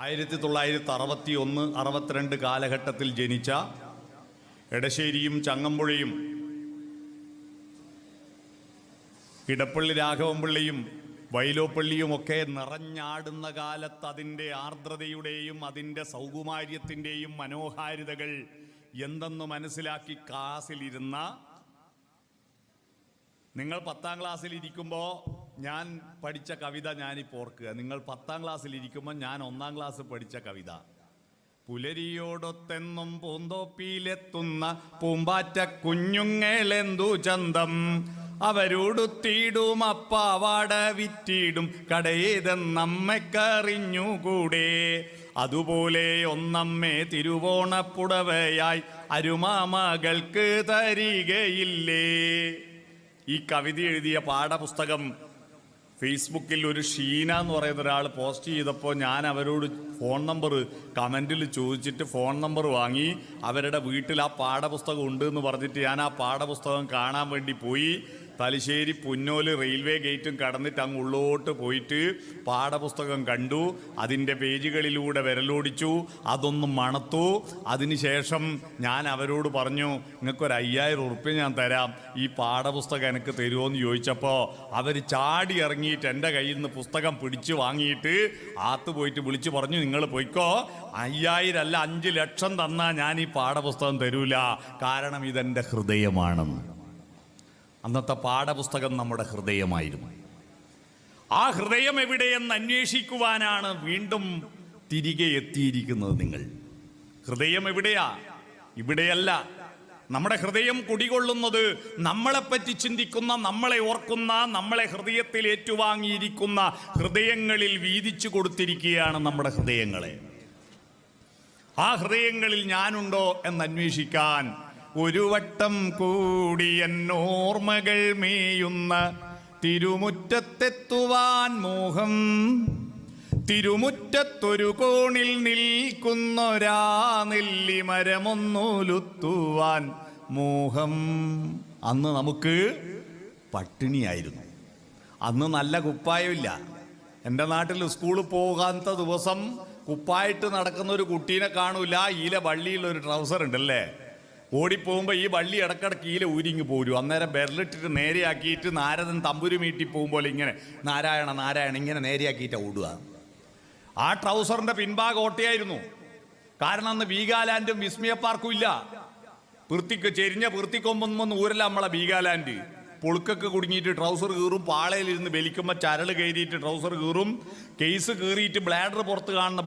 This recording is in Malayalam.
ആയിരത്തി തൊള്ളായിരത്തി അറുപത്തി ഒന്ന് അറുപത്തിരണ്ട് കാലഘട്ടത്തിൽ ജനിച്ച എടശ്ശേരിയും ചങ്ങമ്പുഴയും ഇടപ്പള്ളി രാഘവൻപിള്ളിയും വൈലോപ്പള്ളിയും ഒക്കെ നിറഞ്ഞാടുന്ന കാലത്ത് അതിന്റെ ആർദ്രതയുടെയും അതിന്റെ സൗകുമാര്യത്തിന്റെയും മനോഹാരിതകൾ എന്തെന്ന് മനസ്സിലാക്കി ക്ലാസ്സിലിരുന്ന നിങ്ങൾ പത്താം ക്ലാസ്സിൽ ഇരിക്കുമ്പോൾ ഞാൻ പഠിച്ച കവിത ഞാനിപ്പോൾ ഓർക്കുക നിങ്ങൾ പത്താം ക്ലാസ്സിൽ ഇരിക്കുമ്പോൾ ഞാൻ ഒന്നാം ക്ലാസ് പഠിച്ച കവിത. പുലരിയോടൊത്തെന്നും പൂന്തോപ്പിയിലെത്തുന്ന പൂമ്പാറ്റ കുഞ്ഞുങ്ങളെന്തു ചന്തം? അവരോടുത്തിയിടും അപ്പാവാട വിറ്റിടും കടയേതെന്നമ്മക്കറിഞ്ഞുകൂടെ അതുപോലെ ഒന്നമ്മേ തിരുവോണപ്പുടവയായി അരുമാമകൾക്ക് തരികയില്ലേ? ഈ കവിത എഴുതിയ പാഠപുസ്തകം ഫേസ്ബുക്കിൽ ഒരു ഷീന എന്ന് പറയുന്ന ഒരാൾ പോസ്റ്റ് ചെയ്തപ്പോൾ ഞാൻ അവരോട് ഫോൺ നമ്പർ കമന്റിൽ ചോദിച്ചിട്ട് ഫോൺ നമ്പർ വാങ്ങി. അവരുടെ വീട്ടിൽ ആ പാഠപുസ്തകം ഉണ്ട് എന്ന് പറഞ്ഞിട്ട് ഞാൻ ആ പാഠപുസ്തകം കാണാൻ വേണ്ടി പോയി. തലശ്ശേരി പുന്നോൽ റെയിൽവേ ഗേറ്റും കടന്നിട്ട് അങ്ങ് ഉള്ളോട്ട് പോയിട്ട് പാഠപുസ്തകം കണ്ടു അതിന്റെ പേജുകളിലൂടെ വിരലോടിച്ചു അതൊന്ന് മണത്തു. അതിനുശേഷം ഞാൻ അവരോട് പറഞ്ഞു നിങ്ങൾക്കൊരു അയ്യായിരം ഉറുപ്പ്യ ഞാൻ തരാം ഈ പാഠപുസ്തകം എനിക്ക് തരുമോ എന്ന് ചോദിച്ചപ്പോൾ അവർ ചാടി ഇറങ്ങിയിട്ട് എന്റെ കയ്യിൽ നിന്ന് പുസ്തകം പിടിച്ച് വാങ്ങിയിട്ട് ആത്ത് പോയിട്ട് വിളിച്ചു പറഞ്ഞു നിങ്ങൾ പോയിക്കോ അയ്യായിരം അല്ല അഞ്ച് ലക്ഷം തന്നാൽ ഞാൻ ഈ പാഠപുസ്തകം തരൂല കാരണം ഇതെന്റെ ഹൃദയമാണെന്ന്. അന്നത്തെ പാഠപുസ്തകം നമ്മുടെ ഹൃദയമായിരുന്നു. ആ ഹൃദയം എവിടെയെന്ന് അന്വേഷിക്കുവാനാണ് വീണ്ടും തിരികെ എത്തിയിരിക്കുന്നത് നിങ്ങൾ. ഹൃദയം എവിടെയാ? ഇവിടെയല്ല. നമ്മുടെ ഹൃദയം കുടികൊള്ളുന്നത് നമ്മളെപ്പറ്റി ചിന്തിക്കുന്ന നമ്മളെ ഓർക്കുന്ന നമ്മളെ ഹൃദയത്തിൽ ഏറ്റുവാങ്ങിയിരിക്കുന്ന ഹൃദയങ്ങളിൽ വീതിച്ചു കൊടുത്തിരിക്കുകയാണ് നമ്മുടെ ഹൃദയങ്ങളെ. ആ ഹൃദയങ്ങളിൽ ഞാനുണ്ടോ എന്ന് അന്വേഷിക്കാൻ ഒരു വട്ടം കൂടി എന്നോർമ്മകൾ മേയുന്ന തിരുമുറ്റത്തെത്തുവാൻ മോഹം. തിരുമുറ്റത്തൊരു കോണിൽ നിൽക്കുന്നൊരാ നെല്ലിമരമൊന്നുലുത്തുവാൻ മോഹം. അന്ന് നമുക്ക് പട്ടിണിയായിരുന്നു. അന്ന് നല്ല കുപ്പായമില്ല. എന്റെ നാട്ടിൽ സ്കൂളിൽ പോകാത്ത ദിവസം കുപ്പായിട്ട് നടക്കുന്ന ഒരു കുട്ടീനെ കാണൂല. ഈല വള്ളിയിലൊരു ട്രൗസർ ഉണ്ടല്ലേ ഓടിപ്പോകുമ്പോൾ ഈ വള്ളി ഇടക്കിടക്ക് ഈല ഊരിങ്ങ് പോരും. അന്നേരം ബെരലിട്ടിട്ട് നേരെയാക്കിയിട്ട് നാരദൻ തമ്പുരു മീട്ടി പോകുമ്പോൾ ഇങ്ങനെ നാരായണ നാരായണ ഇങ്ങനെ നേരെയാക്കിയിട്ട് ഓടുക. ആ ട്രൗസറിന്റെ പിൻഭാഗം ഓട്ടയായിരുന്നു. കാരണം അന്ന് ബീഗാലാൻഡും വിസ്മയ പാർക്കും ഇല്ല. വൃത്തിക്ക് ചെരിഞ്ഞ വൃത്തിക്കൊമ്പൊന്നും ഊരല്ല നമ്മളെ ബീഗാലാൻഡ്. പുളുക്കൊക്കെ കുടുങ്ങിയിട്ട് ട്രൗസർ കീറും പാളയിലിരുന്ന് വലിക്കുമ്പോൾ ചരട് കയറിയിട്ട് ട്രൗസർ കീറും കേസ് കീറിയിട്ട് ബ്ലാഡർ പുറത്ത് കാണുന്ന